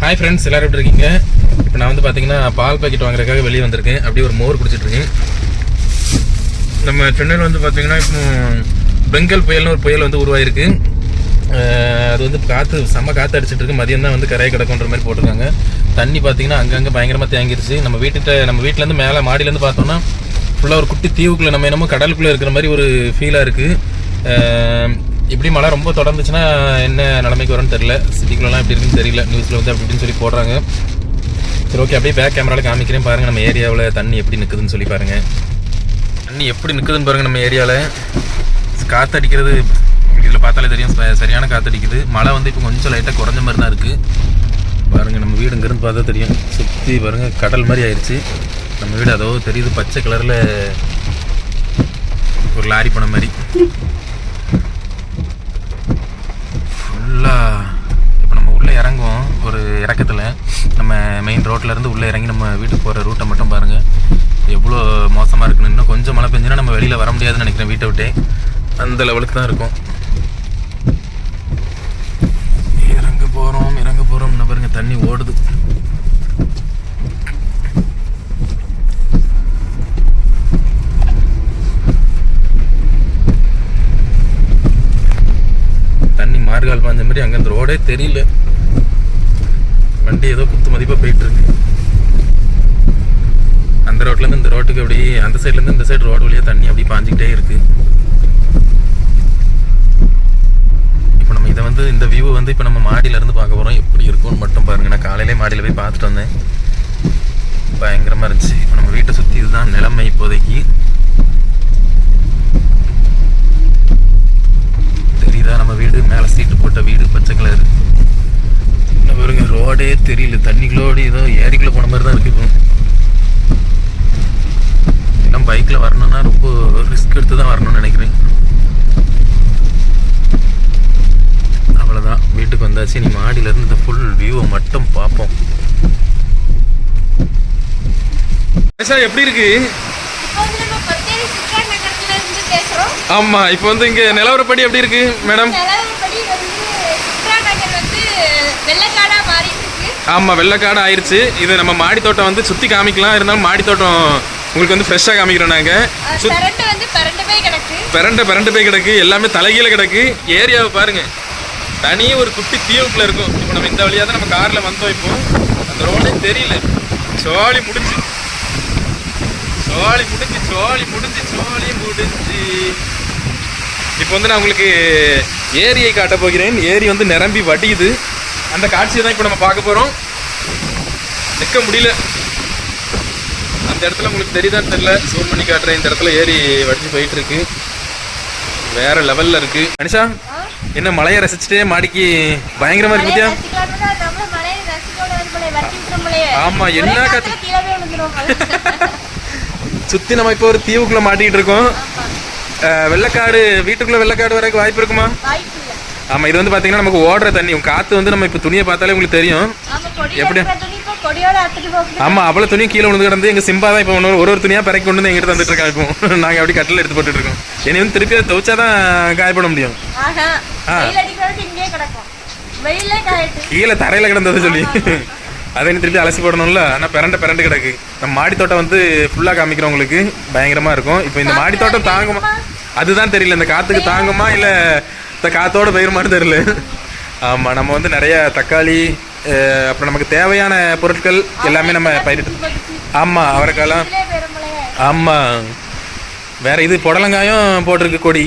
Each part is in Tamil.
ஹாய் ஃப்ரெண்ட்ஸ் எல்லோரும் எப்படி இருக்கீங்க? இப்போ நான் வந்து பார்த்தீங்கன்னா பால் பாக்கெட் வாங்குறதுக்காக வெளியே வந்திருக்கேன். அப்படியே ஒரு மோர் குடிச்சிட்ருக்கேன் நம்ம சென்னையில் வந்து பார்த்தீங்கன்னா இப்போ பெங்கல் புயல்னு ஒரு புயல் வந்து உருவாயிருக்கு. அது வந்து காற்று செம்ம காற்று அடிச்சிட்டு இருக்கு மதியம் தான் வந்து கரையை கிடக்குன்ற மாதிரி போட்டிருக்காங்க. தண்ணி பார்த்தீங்கன்னா அங்கங்கே பயங்கரமாக தேங்கிருச்சு. நம்ம வீட்டுகிட்ட நம்ம வீட்டிலேருந்து மேலே மாடியிலேருந்து பார்த்தோம்னா ஃபுல்லாக ஒரு குட்டி தீவுக்குள்ளே நம்ம என்னமோ கடலுக்குள்ளே இருக்கிற மாதிரி ஒரு ஃபீலாக இருக்குது இப்படி மழை ரொம்ப தொடர்ந்துச்சுன்னா என்ன நிலைமைக்கு வரும்னு தெரியல. சிட்டிக்குள்ளலாம் எப்படி இருக்குன்னு தெரியல. நியூஸில் வந்து அப்படி இப்படின்னு சொல்லி போடுறாங்க. சரி ஓகே அப்படியே பேக் கேமராவில் காமிக்கிறேன். பாருங்கள் நம்ம ஏரியாவில் தண்ணி எப்படி நிற்குதுன்னு சொல்லி பாருங்கள் தண்ணி எப்படி நிற்குதுன்னு பாருங்கள் நம்ம ஏரியாவில் காற்று அடிக்கிறது இதில் பார்த்தாலே தெரியும். ச- சரியான காற்றடிக்குது மழை வந்து இப்போ கொஞ்சம் லைட்டாக குறைஞ்ச மாதிரி தான் இருக்குது பாருங்கள் நம்ம வீடு இங்கேருந்து பார்த்தா தெரியும். சுற்றி பாருங்கள் கடல் மாதிரி ஆயிடுச்சு நம்ம வீடு அதோ தெரியுது பச்சை கலரில் ஒரு லாரி போன மாதிரி ஃபுல்லாக இப்போ நம்ம உள்ளே இறங்குவோம் ஒரு இறக்கத்தில் நம்ம மெயின் ரோட்லேருந்து உள்ளே இறங்கி நம்ம வீட்டுக்கு போகிற ரூட்டை மட்டும் பாருங்கள் எவ்வளோ மோசமாக இருக்குன்னு. இன்னும் கொஞ்சம் மழை பெஞ்சுன்னா நம்ம வெளியில் வர முடியாதுன்னு நினைக்கிறேன் வீட்டை விட்டே. அந்த லெவலுக்கு தான் இருக்கும். இறங்க போகிறோம் இறங்க போகிறோம் பாருங்க தண்ணி ஓடுது. தண்ணி மார்கால் பாஞ்ச மாதிரி அங்கே அந்த ரோடே தெரியல. வண்டி ஏதோ குத்து மதிப்பாக போயிட்டுருக்கு. அந்த ரோட்லேருந்து இந்த ரோட்டுக்கு அப்படி அந்த சைட்லேருந்து இந்த சைடு ரோடு வழியாக தண்ணி அப்படி பாஞ்சிக்கிட்டே இருக்குது இப்போ நம்ம இதை வந்து இந்த வியூ வந்து இப்போ நம்ம மாடியிலேருந்து பார்க்க போகிறோம் எப்படி இருக்கும்னு மட்டும் பாருங்க. நான் காலையிலே மாடியில் போய் பார்த்துட்டு வந்தேன். பயங்கரமாக இருந்துச்சு. இப்போ நம்ம வீட்டை சுற்றி இதுதான் நிலைமை இப்போதைக்கு தெரியுதா நம்ம வீடு மேலே சீட்டு போட்ட வீடு பச்சை கலர் இன்னும் பாருங்க ரோடே தெரியல. தண்ணிக்குள்ளோடு ஏதோ ஏரிக்குள்ள போன மாதிரி தான் இருக்கு இப்போ. எல்லாம் பைக்கில் வரணும்னா ரொம்ப ரிஸ்க் எடுத்து தான் வரணும்னு நினைக்கிறேன். அவ்வளோதான் வீட்டுக்கு வந்தாச்சு. நீ மாடியில இருந்து இந்த ஃபுல் வியூவை மட்டும் பார்ப்போம். சார் எப்படி இருக்கு? இப்போ வந்து நம்ம பத்தேரி சுற்றுலா நகரத்துல இருந்து பேசுறோம். ஆமா இப்போ வந்து இங்க நிலவரப்படி எப்படி இருக்கு மேடம்? வெள்ளக்காடா மாறிட்டு இருக்கு ஆமா வெள்ளைக்காடு ஆயிருச்சு. இது நம்ம மாடி தோட்டம் வந்து சுத்தி காமிக்கலாம். இருந்தாலும் மாடி தோட்டம் உங்களுக்கு வந்து ஃப்ரெஷ்ஷாக காமிக்கிறோம் நாங்க. அஹ் பரண்டு வந்து பரண்டு போய் கிடக்கு. பிறண்ட பிறண்டு போய் கிடக்கு. எல்லாமே தலைகீழ கிடக்கு. ஏரியாவை பாருங்க. தனியே ஒரு குட்டி தீவுக்குள்ள இருக்கும். இப்போ நம்ம இந்த வழியா தான் நம்ம கார்ல வந்தோம் இப்போ. அந்த ரோடே தெரியல. சோழி முடிஞ்சு. சோழி முடிஞ்சு சோழி முடிஞ்சு சோழி முடிஞ்சு. இப்போ வந்து நான் உங்களுக்கு ஏரியை காட்ட போகிறேன். ஏரி வந்து நிரம்பி வடியுது. அந்த காட்சியை தான் இப்போ நம்ம பார்க்க போறோம். நிற்க முடியல. அந்த இடத்துல உங்களுக்கு தெரியுதான்னு தெரியல. ஜூம் பண்ணி காட்டுறேன். இந்த இடத்துல ஏரி வடிஞ்சு போயிட்டு இருக்கு வேற லெவல்ல இருக்கு. அனிஷா என்ன மலையை ரசிச்சுட்டே மாடிக்கு பயங்கரமா இருக்கு பத்தியா? ஆமா, என்ன காத்து- சுத்தி நம்ம இப்போ ஒரு தீவுக்குள்ள மாட்டிக்கிட்டு இருக்கோம். வெள்ளைக்காடு வீட்டுக்குள்ள வெள்ளைக்காடு வரக்கு வாய்ப்பு இருக்குமா? ஆமா இது வந்து பாத்தீங்கன்னா நமக்கு ஓடுற தண்ணி. காத்து வந்து நம்ம இப்போ துணியை பார்த்தாலே உங்களுக்கு தெரியும். எப்படி? எப்படி துணி இப்போ கொடியோட அத்துட்டு போகுது. ஆமா அவ்வளவு துணியும் கீழே விழுந்து கிடந்து எங்க சிம்பா தான் இப்போ ஒரு ஒரு துணியா பிறக்கி கொண்டு வந்து எங்கிட்ட தந்துட்டு இருக்காங்க. இப்போ நாங்க அப்படி கட்டில் எடுத்து போட்டுட்டு இருக்கோம். இனி வந்து திருப்பி துவைச்சாதான் காயப்பட முடியும். கீழே தரையில கிடந்தது சொல்லி. அதை திருப்பி அலசி போடணும்ல. ஆனால் பிறண்ட பிறண்டு கிடக்கு. நம்ம மாடி தோட்டம் வந்து ஃபுல்லாக காமிக்கிறோம் உங்களுக்கு. பயங்கரமா இருக்கும். இப்போ இந்த மாடி தோட்டம் தாங்குமா? அதுதான் தெரியல. இந்த காத்துக்கு தாங்குமா? இல்லை இந்த காத்தோட போயிருமான்னு தெரியல. ஆமா நம்ம வந்து நிறைய தக்காளி அப்புறம் நமக்கு தேவையான பொருட்கள் எல்லாமே நம்ம பயிரிட்டு ஆமா அவரைக்காலாம் வெயிலே பெருமழையே ஆமா. வேற இது புடலங்காயும் போட்டிருக்கு கொடி.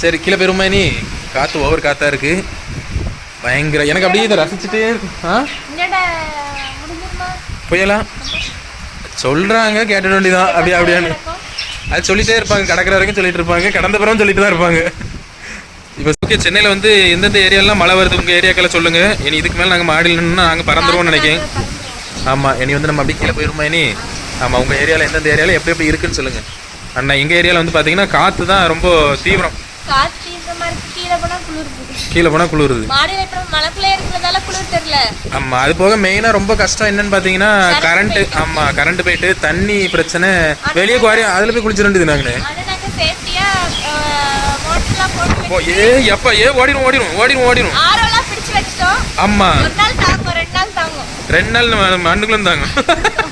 சரி கீழே பெருமை நீ காத்து ஓவர் காத்தா இருக்கு. பயங்கர எனக்கு அப்படியே இதை ரசிச்சுட்டு ஆ? என்னடா முடிஞ்சிருமா? புயலா? சொல்றாங்க கேட்ட வேண்டியதான் அப்படியே அப்படியான்னு. அது சொல்லிட்டே இருப்பாங்க கடற்கரை வரைக்கும் சொல்லிட்டு இருப்பாங்க கடந்த பிறகும் சொல்லிட்டு தான் இருப்பாங்க. இப்போ ஓகே சென்னையில் வந்து எந்தெந்த ஏரியாலாம் மழை வருது உங்கள் ஏரியாக்களை சொல்லுங்க. இனி இதுக்கு மேலே நாங்கள் மாடியில் நின்று நாங்கள் பறந்துருவோம்னு நினைக்கிறேன். ஆமாம் இனி வந்து நம்ம அப்படியே கீழே போயிருமா இனி? ஆமாம் உங்கள் ஏரியாவில் எந்தெந்த ஏரியாவில் எப்படி எப்படி இருக்குன்னு சொல்லுங்கள் அண்ணா எங்கள் ஏரியாவில் வந்து பார்த்தீங்கன்னா காற்று தான் ரொம்ப தீவிரம். கீழே போனால் குளிருது. ஆமாம் அது போக மெயினாக ரொம்ப கஷ்டம் என்னன்னு பார்த்தீங்கன்னா கரண்ட்டு ஆமாம் கரண்ட் போயிட்டு தண்ணி பிரச்சனை. வெளியே குவாரி அதில் போய் குளிச்சிட வேண்டியது நாங்கள் போ ஏ எப்ப ஏ ஓடிரும் ஓடிரும் ஓடிரும் ஓடிரும். ஆரோலாம் பிடிச்சு வச்சிட்டோம். ஆமா ஒரு நாள் தாங்கும் ரெண்டு நாள் தாங்கும். ரெண்டு நாள் மண்ணுக்குள்ள தாங்கும்.